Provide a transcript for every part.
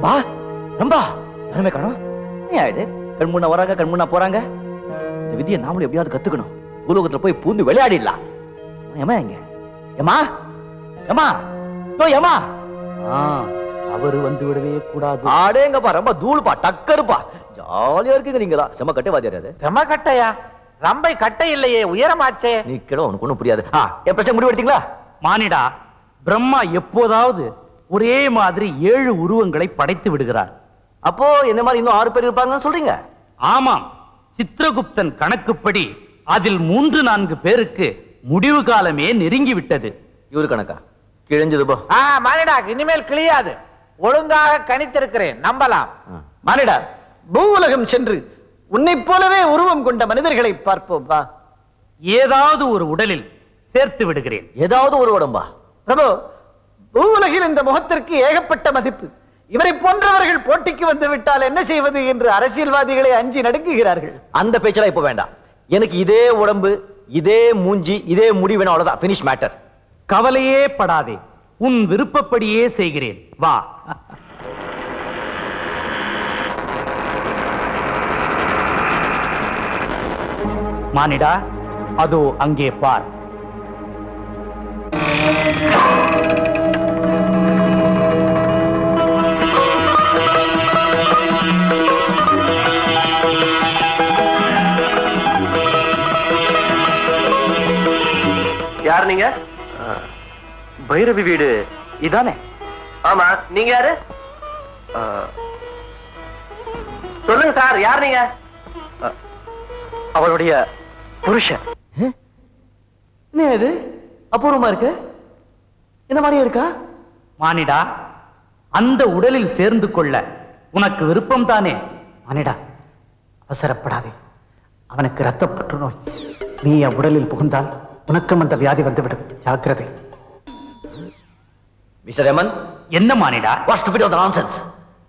ரம்பா ரம்பா யாருமே காணோம்? ஏன் இது? கண் முன்ன வராங்க கண் முன்ன போறாங்க. இந்த விதியை நாமளும் எப்படியாவது கத்துக்கணும். பூலோகத்துல போய் பூந்து விளையாடிடலாம். ஏமா எங்க ஏமா ஏமா யோ ஏமா அவரு வந்து விடவே கூடாது. ஆடேங்கப்பா ரொம்ப தூளுப்பா டக்கருப்பா. ஜாலியா இருக்குங்க நீங்க தான் செம்ம கட்டை வாத்தியார் அது. ரெம கட்டையா? ரம்பை கட்டை இல்லையே உயரமாச்சே. நீ கிட உனக்கு ஒண்ணும் புரியாது. என் பிரச்சனை முடிவு எடுத்தீங்களா மானிடா பிரம்மா எப்போதாவது ஒரே மாதிரி ஏழு உருவங்களை படைத்து விடுகிறார். அப்போ என்ன மாதிரி இன்னும் ஆறு பேர் இருப்பாங்கன்னு சொல்றீங்க? ஆமாம். சித்திரகுப்தன் கணக்குப்படி அதில் மூன்று நான்கு பேருக்கு முடிவு காலமே நெருங்கி விட்டது. இவரு கணக்கா? கிழிஞ்சது போ. ஆ மானிடா இனிமேல் கிளியாது ஒழுங்காக கணித்திருக்கிறேன் நம்பலாம். மானிடா பூவுலகம் சென்று உன்னைப் போலவே உருவம் கொண்ட மனிதர்களை பார்ப்போம் வா. ஏதாவது ஒரு உடலில் சேர்த்து விடுகிறேன். ஏதாவது ஒரு உடம்பா? பிரபு பூவுலகில் இந்த முகத்திற்கு ஏகப்பட்ட மதிப்பு. இவரை போன்றவர்கள் போட்டிக்கு வந்து விட்டால் என்ன செய்வது என்று அரசியல்வாதிகளை அஞ்சி நடுங்குகிறார்கள். அந்த பேச்செல்லாம் இப்ப வேண்டாம். எனக்கு இதே உடம்பு இதே மூஞ்சி இதே முடி வேணும் அவ்வளவுதான். பினிஷ் மேட்டர் கவலையே படாதே. உன் விருப்பப்படியே செய்கிறேன். வா. மானிடா அதோ அங்கே பார். யார் நீங்க? பைரவி வீடு இதானே? ஆமா நீங்க யாரு? சொல்லுங்க சார் யார் நீங்க? அவளுடைய புருஷன். என்ன இது? அபூர்வமா இருக்கு? இந்த மாதிரியே இருக்கா? மானிடா அந்த உடலில் சேர்ந்து கொள்ள உனக்கு விருப்பம் தானே மானிடா அவசரப்படாதே. அவனுக்கு இரத்த புற்றுநோய் நீ என் உடலில் புகுந்தால் உனக்கும் அந்த வியாதி வந்துவிடும். ஜாக்கிரதை. மிஸ்டர் எமன் என்ன மானிடா? வாட் ஸ்டூபிட் ஆஃப் நான்சென்ஸ்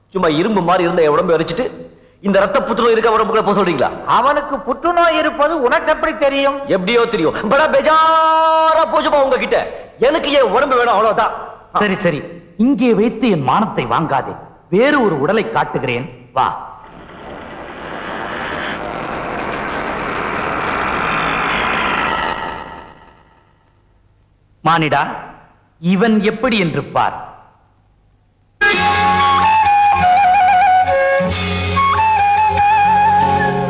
சும்மா இரும்பு மாதிரி இருந்த உடம்பை எரிச்சிட்டு இந்த ரத்த புற்றுநோய் இருக்க உடம்புக்குள்ள போக சொல்றீங்களா? அவனுக்கு புற்றுநோய் இருப்பது உனக்கு எப்படி தெரியும்? எப்படியோ தெரியும். படா பெஜாரா போச்சுப்பா உங்ககிட்ட. எனக்கு என் உடம்பு வேணும் அவ்வளவுதான். சரி சரி. இங்கே வைத்து என் மானத்தை வாங்காதே. வேறு ஒரு உடலை காட்டுகிறேன். வா. மானிடா இவன் எப்படி என்று பார்.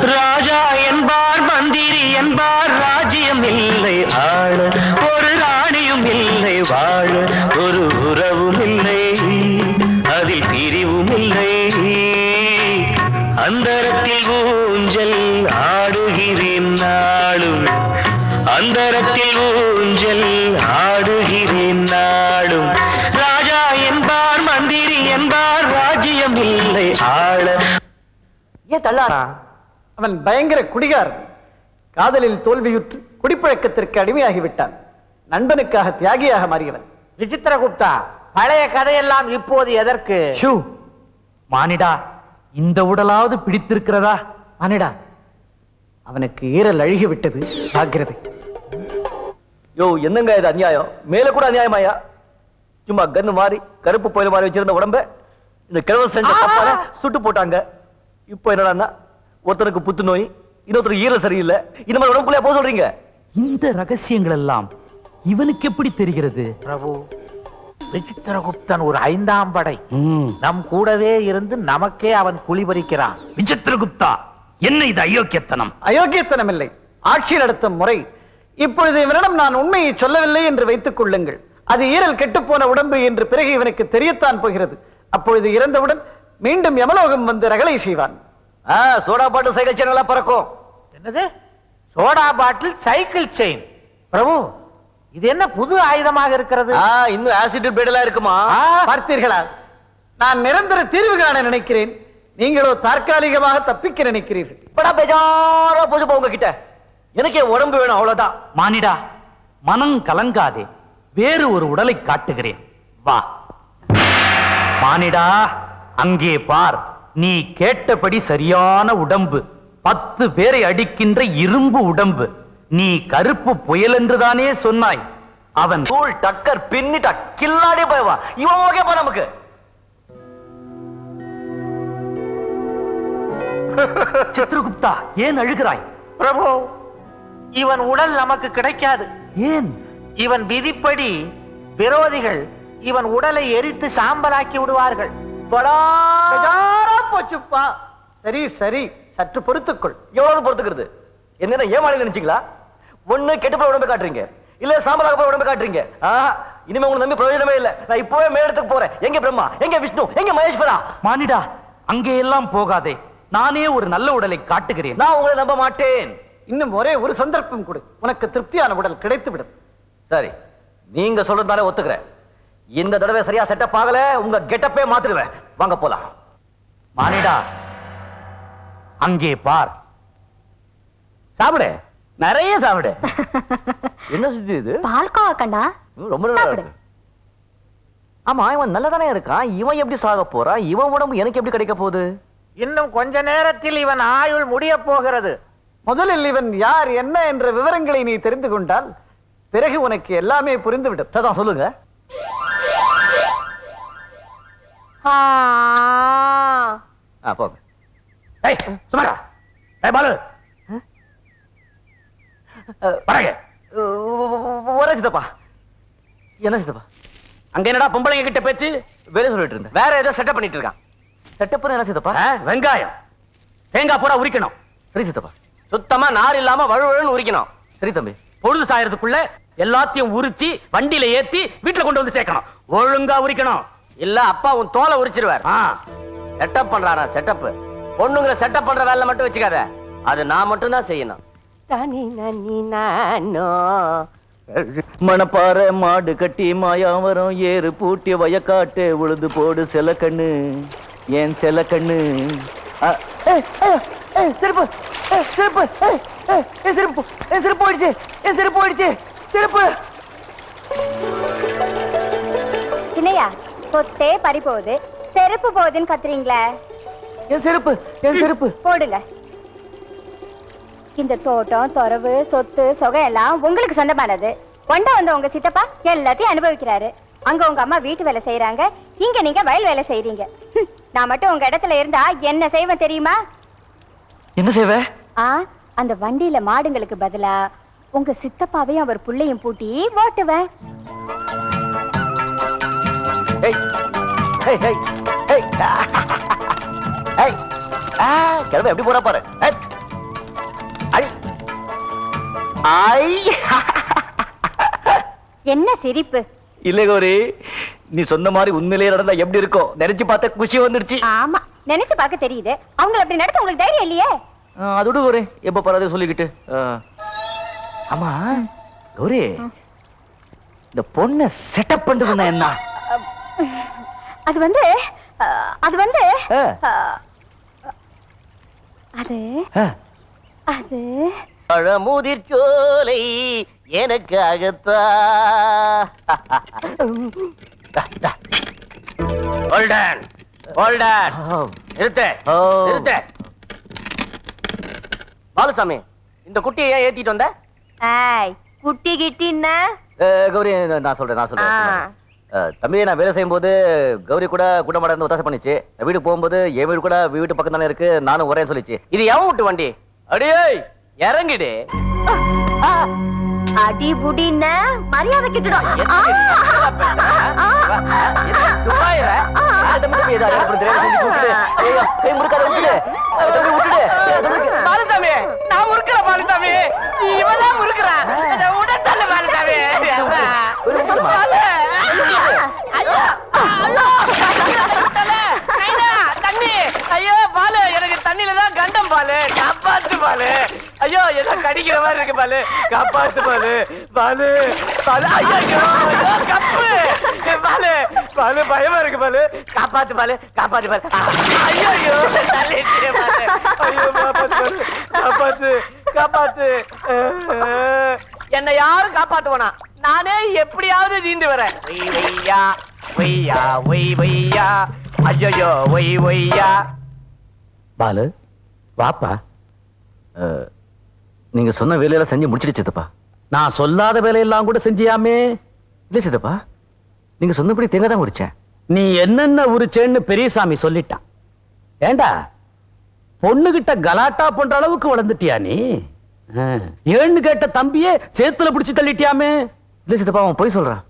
ராஜா என்பார் மந்திரி என்பார் ராஜ்யம் இல்லை ஆள. ஒரு ராணியும் இல்லை வாழ. ஒரு உறவும் இல்லை அதில் பிரிவும் இல்லை. அந்தரத்தில் ஊஞ்சல் ஆடுகிறேன் நாளும் அந்த ஏன் தள்ளாரா அவன் பயங்கர குடிகாரன். காதலில் தோல்வியுற்று குடிப்பழக்கத்திற்கு அடிமையாகி விட்டான் நண்பனுக்காக தியாகியாக மாறியவன். விசித்திரகுப்தா பழைய கதையெல்லாம் இப்போது எதற்கு? ஷூ. மானிடா இந்த உடலாவது பிடித்திருக்கிறதா? மானிடா அவனுக்கு ஈரல் அழுகி விட்டது ஜாக்கிரதை. யோ என்னங்க இது அநியாயம்? மேல கூட அநியாயமாயா? சும்மா கன்னு மாதிரி கருப்பு புயல் மாதிரி வச்சிருந்த உடம்ப இந்த கிழவர் செஞ்ச தப்பால சுட்டு போட்டாங்க. இப்போ என்னடான்னா ஒருத்தனுக்கு புத்துநோய் இன்னொருத்தருக்கு ஈரல் சரியில்லை. இந்த மாதிரி உடம்புக்குள்ளே போக சொல்றீங்க. இந்த ரகசியங்கள் எல்லாம் இவனுக்கு எப்படி தெரிகிறது? பிரபு விசித்திரகுப்தன் ஒரு ஐந்தாம் படை. ம், நம் கூடவே இருந்து நமக்கே அவன் குளிபறிக்கிறான். விசித்திரகுப்தா என்ன இது அயோக்கியத்தனம்? அயோக்கியத்தனம் இல்லை ஆட்சி நடத்தும் முறை. இப்பொழுது இவனிடம் நான் உண்மையை சொல்லவில்லை என்று வைத்துக் கொள்ளுங்கள். அது ஈரல் கெட்டுப்போன உடம்பு என்று பிறகு இவனுக்கு தெரியத்தான் போகிறது. அப்பொழுது இறந்தவுடன் மீண்டும் யமலோகம் வந்து ரகளை செய்வான். சோடா பாட்டு சைக்கிள் சேனலா பறக்கும். என்னது? Soda bottle cycle chain Prabhu இது என்ன புது ஆயுதமாக இருக்கிறது? ஆ, இன்னும் ஆசிட் எல்லாம் இருக்குமா? பார்த்தீர்களா? நான் நிரந்தர தீர்வு காண நினைக்கிறேன். நீங்களோ தற்காலிகமாக தப்பிக்க நினைக்கிறீர்கள். படா பேஜாரா போச்சுப்பா உங்ககிட்ட. எனக்கு என் உடம்பு வேணும் அவ்வளவுதான். மானிடா மனம் கலங்காதே. வேறு ஒரு உடலை காட்டுகிறேன். வா. மானிடா அங்கே பார். நீ கேட்டபடி சரியான உடம்பு. பத்து பேரை அடிக்கின்ற இரும்பு உடம்பு. நீ கருப்பு புயல் என்றுதானே சொன்னாய். அவன் தூள் டக்கர் பின்னிட்டா கில்லாடி போயவா. இவன் ஓகேப்பா நமக்கு. சித்ரகுப்தா ஏன் அழுகிறாய்? பிரபு இவன் உடல் நமக்கு கிடைக்காது. ஏன்? இவன் விதிப்படி விரோதிகள் இவன் உடலை எரித்து சாம்பலாக்கி விடுவார்கள். படா! போச்சுப்பா. சரி சரி. சற்று பொறுத்துக்கொள். எவ்வளவு பொறுத்துக்கிறது? என்ன ஏமாளி நினைச்சீங்களா? ஒண்ணு கெட்டு போய் உடம்பு காட்டுறீங்க. இல்ல சாம்பலாக போய் உடம்பு காட்டுறீங்க. இனிமே உங்களை நம்பி பிரயோஜனமே இல்ல. நான் இப்பவே மேடத்துக்கு போறேன். எங்க பிரம்மா? எங்க விஷ்ணு? எங்க மகேஸ்வரா? மானிடா அங்கே எல்லாம் போகாதே. நானே ஒரு நல்ல உடலை காட்டுகிறேன். நான் உங்களை நம்ப மாட்டேன். இன்னும் ஒரே ஒரு சந்தர்ப்பம் கொடு. உனக்கு திருப்தியான உடல் கிடைத்து விடும் சரி. நீங்க சொல்றதுனால ஒத்துக்கிறேன். இந்த தடவை சரியா செட்டப் ஆகல. உங்க கெட்டப்பே மாத்திடுவேன். வாங்க போலாம். மானிடா அங்கே பார். சாப்பிடு நிறைய சாப்பிடு. என்ன சுத்தி இது? பால்கோவா கண்டா? ரொம்ப நல்லா. இருக்கு. ஆமா இவன் நல்லதானே இருக்கான்? இவன் எப்படி சாக போறான்? இவன் உடம்பு எனக்கு எப்படி கிடைக்க போகுது? இன்னும் கொஞ்ச நேரத்தில் இவன் ஆயுள் முடிய போகிறது. முதலில் இவன் யார் என்ன என்ற விவரங்களை நீ தெரிந்து கொண்டால் பிறகு உனக்கு எல்லாமே புரிந்துவிடும். சதான் சொல்லுங்க. ஆ போங்க. ஏய் சுமாரா ஏய் பாலு. பரக ஒரே சித்தப்பா. என்ன சித்தப்பா? அங்க என்னடா பொம்பளைங்க கிட்ட பேச்சு? வேலை சொல்லிட்டு இருந்தேன். வேற ஏதோ செட்டப் பண்ணிட்டு இருக்கான். செட்டப் என்ன சித்தப்பா? ஆ, வெங்காயம். தேங்காய் பூரா உரிக்கணும். சரி சித்தப்பா. சுத்தமா நார் இல்லாம வழுவழுன்னு உரிக்கணும். சரி தம்பி. பொழுது சாயறதுக்குள்ள எல்லாத்தையும் உரிச்சு வண்டியில ஏத்தி வீட்டுல கொண்டு வந்து சேர்க்கணும். ஒழுங்கா உரிக்கணும். இல்ல அப்பா உன் தோலை உரிச்சிருவார். ஆ, செட்டப் பண்றானா செட்டப் பொண்ணுங்களை செட்டப் பண்ற வேலை மட்டும் வச்சுக்காத. அது நான் மட்டும் தான் செய்யணும். தனி நனி நானோ? மணப்பாறை மாடு கட்டி மாயாவரம் ஏறு பூட்டி வயக்காட்டு உழுது போடு செல கண்ணு ஏன் செல கண்ணு ஏய், ஏய், என் செருப்பு. என் செருப்பு போயிடுச்சு. என் செருப்பு போயிடுச்சு. செருப்பு. சின்னையா சொத்தே பறி போகுது. செருப்பு போகுதுன்னு கத்துறீங்களே? என் செருப்பு என் செருப்பு. போடுங்க. இந்த தோட்டம் தொரவு சொத்து சொகம் எல்லாம் உங்களுக்கு சொந்தமானது. கொண்ட வந்த உங்க சித்தப்பா எல்லாத்தையும் அனுபவிக்கிறாரு. அங்க உங்க அம்மா வீட்டு வேலை செய்யறாங்க இங்க நீங்க வயல் வேலை செய்றீங்க. ஹம், நான் மட்டும் உங்க இடத்துல இருந்தா என்ன செய்வேன் தெரியுமா? என்ன செய்வ? ஆ அந்த வண்டியில மாடுங்களுக்கு பதிலா உங்க சித்தப்பாவையும் அவர் புள்ளையும் பூட்டி ஓட்டுவேன். கிளம்ப எப்படி போறா பாரு. என்ன சிரிப்பு? இல்ல கௌரி நீ சொன்ன மாதிரி உண்மையிலேயே நடந்தா எப்படி இருக்கும் நினைச்சு பார்த்த குஷி வந்துடுச்சு. ஆமா நினைச்சு பார்க்க தெரியுது. அவங்கள அப்படி நடத்த உங்களுக்கு தைரியம் இல்லையே? ஆ, அது விடு கௌரி எப்ப பரவாயில்ல சொல்லிக்கிட்டு. ஆமா கௌரி இந்த பொண்ணை செட்டப் பண்றதுன்னா என்ன? அது வந்து அது வந்து அது. அது. Pazhamudhir Solai எனக்காகத்தா Holden Holden. நிறுத்து. ஓ. நிறுத்து. பாலுசாமி இந்த குட்டியை ஏன் ஏத்திட்டு வந்த? குட்டி கிட்டின்னா? கௌரி நான் சொல்றேன் நான் சொல்றேன். தம்பி நான் வேலை செய்யும்போது கௌரி கூட குடமாட இருந்து ஒத்தாசை பண்ணிச்சு வீட்டுக்கு போகும்போது என் வீடு கூட வீட்டு பக்கம் தானே இருக்கு நானும் வரேன்னு சொல்லிச்சு. இது எவன் விட்டு வண்டி. அடியே இறங்கிடு. அடி புடின்னா மரியாதை கிட்டுடும் கை முறுக்காத விட்டுடு. தம்பி, விட்டுடு. நான் சொல்றதுக்கு- பாலுசாமி நான் முறுக்கிற பாலுசாமி. இவதான் முறுக்குறான். உடல் தள்ள பாலுசாமி ஒரு நிமிஷமா. ஐயோ ஐயோ தண்ணி ஐயோ பாலு எனக்கு தண்ணியில தான் கண்டம் பாலு காப்பாத்து பாலு. ஐயோ ஏதோ கடிக்கிற மாதிரி இருக்கு பாலு. காப்பாத்து பாலு. பாலு பாலு. ஐயோ கப்பு. பாலு பாலு பயமா இருக்கு பாலு. காப்பாத்து பாலு காப்பாத்து பாலு. ஐயோ ஐயோ தள்ளிடுச்சு பாலு. ஐயோ காப்பாத்து பாலு காப்பாத்து காப்பாத்து. என்னை யாரும் காப்பாத்துவனா? நானே எப்படியாவது தீந்து வரேன். ஒய் ஒய்யா ஒய்யா ஒய் ஐயோ ஒய் ஒய்யா பாலு வாப்பா. நீங்க சொன்ன வேலையெல்லாம் செஞ்சு முடிச்சிட்டு சித்தப்பா. நான் சொல்லாத வேலையெல்லாம் கூட செஞ்சியாமே? இல்ல சித்தப்பா நீங்க சொன்னபடி தேங்காய் தான் முடிச்சேன் நீ என்னென்ன உரிச்சேன்னு பெரியசாமி சொல்லிட்டான். ஏண்டா பொண்ணுகிட்ட கலாட்டா பண்ற அளவுக்கு வளர்ந்துட்டியா நீ? ஏன்னு கேட்ட தம்பியே சேத்துல பிடிச்சு தள்ளிட்டியாமே? இல்ல சித்தப்பா அவன் போய் சொல்றான்.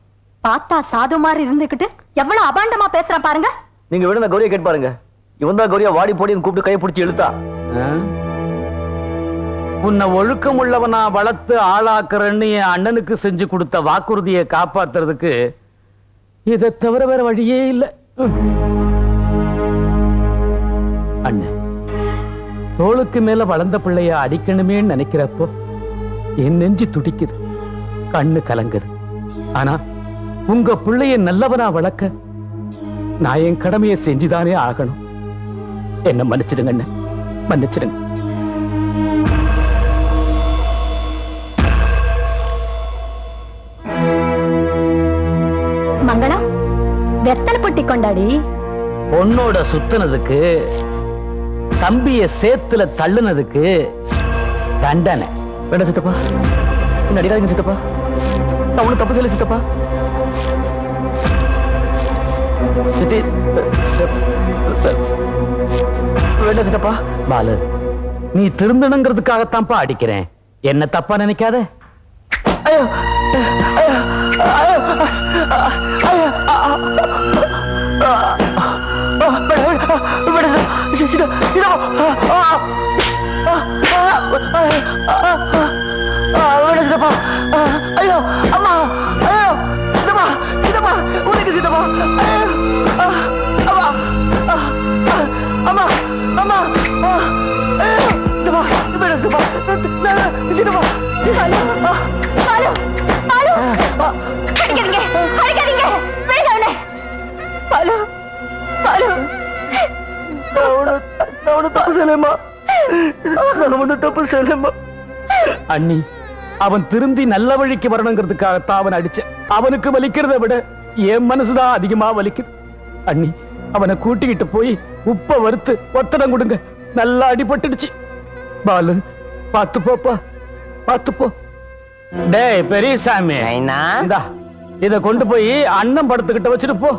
பார்த்தா சாது மாதிரி இருந்துகிட்டு எவ்வளவு அபாண்டமா பேசுறான் பாருங்க. நீங்க விடுங்க கௌரியை கேட்டு பாருங்க. இவன் தான் கௌரியா வாடி போடின்னு கூப்பிட்டு கையை பிடிச்சி இழுத்தா. ஆ? உன்னை ஒழுக்கம் உள்ளவனா வளர்த்து ஆளாக்குறேன்னு என் அண்ணனுக்கு செஞ்சு கொடுத்த வாக்குறுதியை காப்பாத்துறதுக்கு இதை தவிர வேற வழியே இல்லை. அண்ணன் தோளுக்கு மேல வளர்ந்த பிள்ளைய அடிக்கணுமேன்னு நினைக்கிறப்போ என் நெஞ்சு துடிக்குது கண்ணு கலங்குது. ஆனா உங்க பிள்ளைய நல்லவனா வளர்க்க நான் என் கடமையை செஞ்சுதானே ஆகணும். என்ன மன்னிச்சிடுங்க அண்ணன் மன்னிச்சிடுங்க. மங்களம்? வெத்தலை பொட்டி கொண்டாடி. பொண்ணோட சுத்துனதுக்கு தம்பிய சேத்துல தள்ளுனதுக்கு தண்டனை. வேண்டாம் சித்தப்பா. என்ன அடிக்காதீங்க சித்தப்பா. நான் ஒன்றும் தப்பு செய்யல சித்தப்பா. சித்தி வேண்டாம் சித்தப்பா. பாலு நீ திருந்தணுங்கிறதுக்காகத்தான்ப்பா அடிக்கிறேன். என்ன தப்பா நினைக்காத. ஐயோ ஐயோ ஐயோ ஐயோ அம்மா ஐயோ சித்தப்பா சித்தப்பா உனக்கு சித்தப்பா அம்மா அம்மா அம்மா ஐயோ சித்தப்பா சித்தப்பா அடிக்காதீங்க அடிக்காதீங்க ஒண்ணும் நான் ஒண்ணும் தப்பு செய்யலம்மா. நான் ஒண்ணும் தப்பு செய்யலம்மா. அண்ணி அவன் திருந்தி நல்ல வழிக்கு வரணுங்கிறதுக்காகத்தான் அவன் அடிச்சேன். அவனுக்கு வலிக்கிறத விட என் மனசுதான் அதிகமா வலிக்குது. அண்ணி அவனை கூட்டிக்கிட்டு போய் உப்ப வறுத்து ஒத்தடம் கொடுங்க. நல்லா அடிபட்டுடுச்சு. பாலு பார்த்து போப்பா பார்த்து போ டேய் பெரியசாமி இத கொண்டு போய் அண்ணன் படத்துக்கிட்ட வச்சுட்டு போ.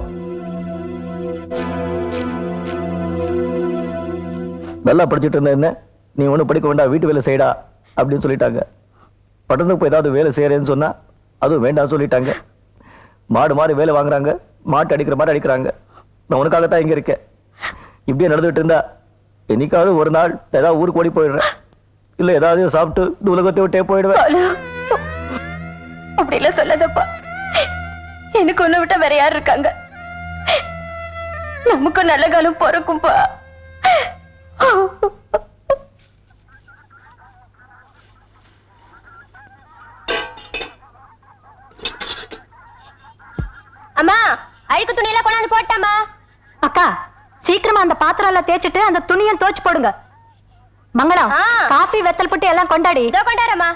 நல்லா படிச்சுட்டு இருந்த என்ன? நீ ஒன்றும் படிக்க வேண்டாம் வீட்டு வேலை செய்யடா அப்படின்னு சொல்லிட்டாங்க. பட்டணத்துக்கு போய் ஏதாவது வேலை செய்யறேன்னு சொன்னா அதுவும் வேண்டாம் சொல்லிட்டாங்க. மாடு மாடு வேலை வாங்குறாங்க மாட்டு அடிக்கிற மாதிரி அடிக்கிறாங்க. நான் உனக்காகத்தான் இங்க இருக்கேன். இப்படியே நடந்துட்டு இருந்தா என்னைக்காவது ஒரு நாள் ஏதாவது ஊருக்கு ஓடி போயிடுறேன். இல்லை ஏதாவது சாப்பிட்டு இந்த உலகத்தை விட்டே போயிடுவேன். அப்படிலாம் சொல்லாதப்பா. எனக்கு ஒண்ணு விட்டா வேற யார் இருக்காங்க? நமக்கும் நல்ல காலம் பிறக்கும்பா. அம்மா அழுக்கு துணியெல்லாம் கொண்டாந்து போட்டாமா அக்கா சீக்கிரமா அந்த பாத்திரம் எல்லாம் தேய்ச்சிட்டு அந்த துணியை துவைச்சு போடுங்க. மங்களம் காஃபி வெத்தல் புட்டு எல்லாம் கொண்டாடி. இதோ கொண்டாரம்மா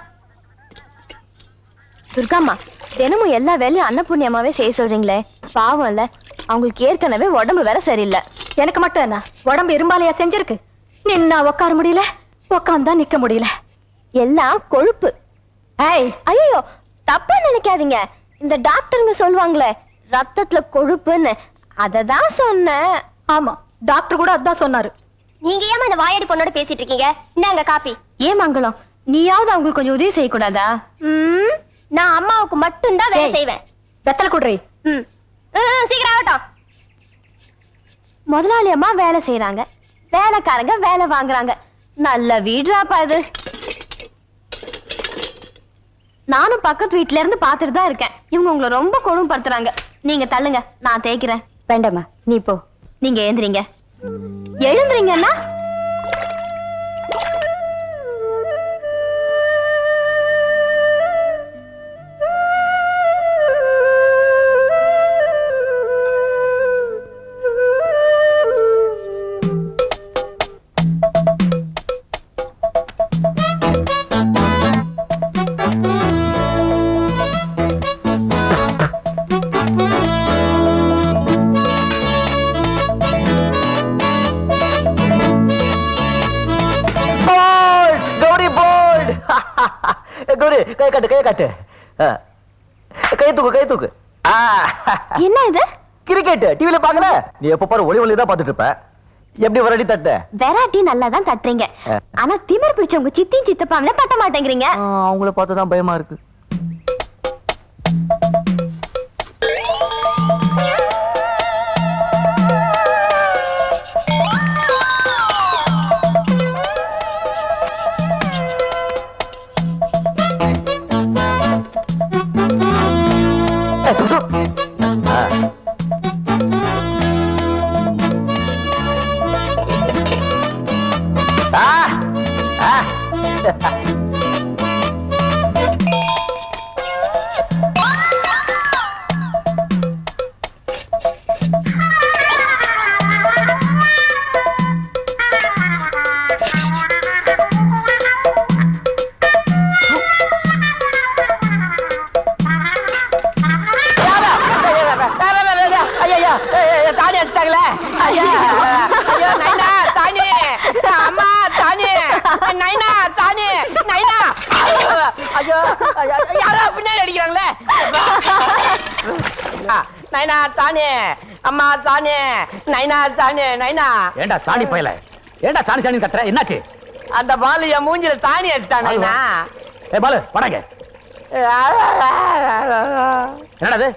துர்காம்மா தினமும் எல்லா வேலையும் அன்னபூர்ணியமாவே செய்ய சொல்றீங்களே. பாவம் இல்ல அவங்களுக்கு ஏற்கனவே உடம்பு வேற சரியில்லை. எனக்கு மட்டும் என்ன? உடம்பு இரும்பாலையா செஞ்சிருக்கு? நின்னா உட்கார முடியல உட்காந்தா நிக்க முடியல. எல்லாம் கொழுப்பு. ஏய் ஐயோ தப்பா நினைக்காதீங்க. இந்த டாக்டருங்க சொல்லுவாங்களே ரத்தத்துல கொழுப்புன்னு. அததான் சொன்னேன். ஆமா டாக்டர் கூட அதான் சொன்னாரு. நீங்க ஏமா இந்த வாயாடி பொண்ணோட பேசிட்டு இருக்கீங்க? இந்தாங்க காப்பி ஏன் மங்களம்? நீயாவது அவங்களுக்கு கொஞ்சம் உதவி செய்யக்கூடாதா? ம், நான் அம்மாவுக்கு மட்டும்தான் வேலை. செய்வேன். வெத்தலை குடுறி. ம். ம், சீக்கிரம் ஆகட்டும். முதலாளி அம்மா வேலை செய்யறாங்க வேலைக்காரங்க வேலை வாங்குறாங்க. நல்ல வீடுறாப்பா இது. நானும் பக்கத்து வீட்ல இருந்து பார்த்துட்டு தான் இருக்கேன். இவங்க உங்களை ரொம்ப கொடுமைப்படுத்துறாங்க. நீங்க தள்ளுங்க நான் தேய்க்கிறேன். வேண்டாமா நீ போ. நீங்க எழுந்துறீங்க எழுந்துறீங்கன்னா என்ன இது? கிரிக்கெட் டிவில பாக்கல நீ எப்ப பாரு ஒளி ஒளி தான் பாத்துட்டு இருப்ப. எப்படி வரடி தட்ட? வெரைட்டி நல்லா தான் தட்டுறீங்க. ஆனா திமிர் பிடிச்ச உங்க சித்தியும் சித்தப்பாவில தட்ட மாட்டேங்கிறீங்க. அவங்கள பார்த்து தான் பயமா இருக்கு. Yeah. நைனா தானி நைனா. ஐயோ யாரோ பின்னாடி அடிக்கிறாங்களே. நைனா தானி அம்மா தானி நைனா தானி நைனா. ஏண்டா சாணி பயல? ஏண்டா சாணி சாணி கத்துற? என்னாச்சு? அந்த பாலு என் மூஞ்சில தானி வச்சுட்டான் நைனா. ஏ பாலு படங்க. என்னடா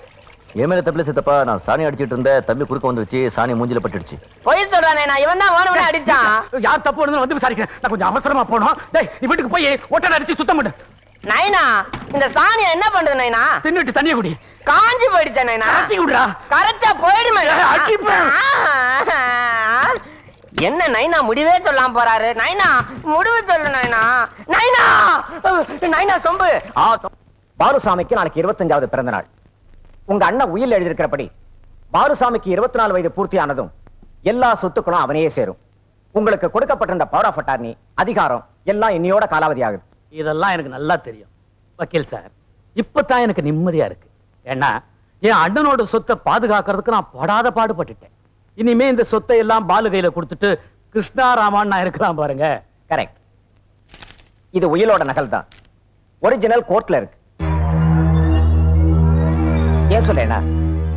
என் மேல தப்பில சித்தப்பா நான் சாணி அடிச்சிட்டு இருந்தேன் தம்பி குறுக்க வந்துருச்சு சாணி மூஞ்சில பட்டுடுச்சு. பொய் சொல்றானே நான் இவன் தான் வேணும்னு அடிச்சான். யார் தப்பு பண்ணுன்னு வந்து விசாரிக்கிறேன். நான் கொஞ்சம் அவசரமா போனோம் டேய் நீ வீட்டுக்கு போய் ஒட்டடை அடிச்சு சுத்தம் பண்ணு. நைனா இந்த சாணியை என்ன பண்றது நைனா? தின்னுட்டு தண்ணிய குடி. காஞ்சி போயிடுச்சா நைனா. அரைச்சி விடுறா கரைச்சா போயிடுமே அடிப்பேன். என்ன நைனா முடிவே சொல்லாம போறாரு? நைனா முடிவு சொல்லு நைனா. நைனா நைனா சொம்பு. பாலுசாமிக்கு நாளைக்கு இருபத்தஞ்சாவது பிறந்த நாள் உங்க அண்ணன் உயில் எழுதியிருக்கிறபடி பாலுசாமிக்கு இருபத்தி நாலு வயது பூர்த்தியானதும் எல்லா சொத்துக்களும் அவனையே சேரும். உங்களுக்கு கொடுக்கப்பட்டிருந்த பவர் ஆஃப் அட்டார்னி அதிகாரம் எல்லாம் இன்னையோட காலாவதி ஆகுது. இதெல்லாம் எனக்கு நல்லா தெரியும். வக்கீல் சார் இப்பதான் எனக்கு நிம்மதியா இருக்கு. ஏன்னா என் அண்ணனோட சொத்தை பாதுகாக்கிறதுக்கு நான் படாத பாடுபட்டுட்டேன். இனிமே இந்த சொத்தை எல்லாம் பாலு கையில கொடுத்துட்டு கிருஷ்ணா ராமான் நான் இருக்கலாம் பாருங்க. கரெக்ட் இது உயிலோட நகல் தான் ஒரிஜினல் கோர்ட்ல இருக்கு. ஏன் சொல்லேனா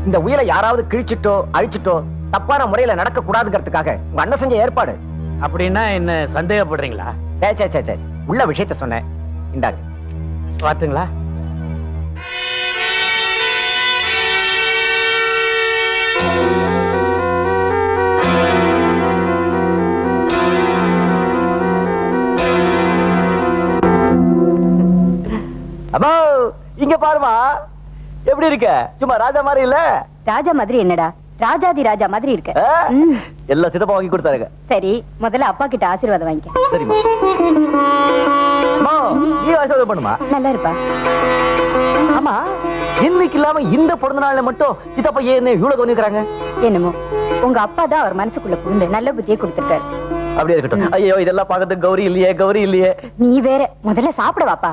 இந்த உயிரை யாராவது கிழிச்சிட்டோ அழிச்சிட்டோ தப்பான முறையில நடக்க கூடாதுங்கிறதுக்காக உங்க அண்ணன் செஞ்ச ஏற்பாடு. அப்படின்னா என்ன சந்தேகப்படுறீங்களா? சே சே சே சே உள்ள விஷயத்த சொன்னேன். இந்தாங்க பாத்துங்களா அம்மா இங்க பாருமா. எப்படி இருக்க? சும்மா ராஜா மாதிரி இல்ல? ராஜா மாதிரி என்னடா? ராஜாதி ராஜா மாதிரி இருக்க. எல்லாம் சித்தப்பா வாங்கி கொடுத்தாருங்க. சரி முதல்ல அப்பா கிட்ட ஆசீர்வாதம் வாங்கிக்க. நீ ஆசீர்வாதம் பண்ணுமா? நல்லா இருப்பா. ஆமா இன்னைக்கு இல்லாம இந்த பிறந்த நாள்ல மட்டும் சித்தப்பா ஏன் இவ்வளவு கவனிக்கிறாங்க? என்னமோ உங்க அப்பா தான் அவர் மனசுக்குள்ள புகுந்து நல்ல புத்தியை கொடுத்திருக்காரு. அப்படியே இருக்கட்டும். ஐயோ இதெல்லாம் பார்க்கறதுக்கு கௌரி இல்லையே கௌரி இல்லையே. நீ வேற முதல்ல சாப்பிட வாப்பா.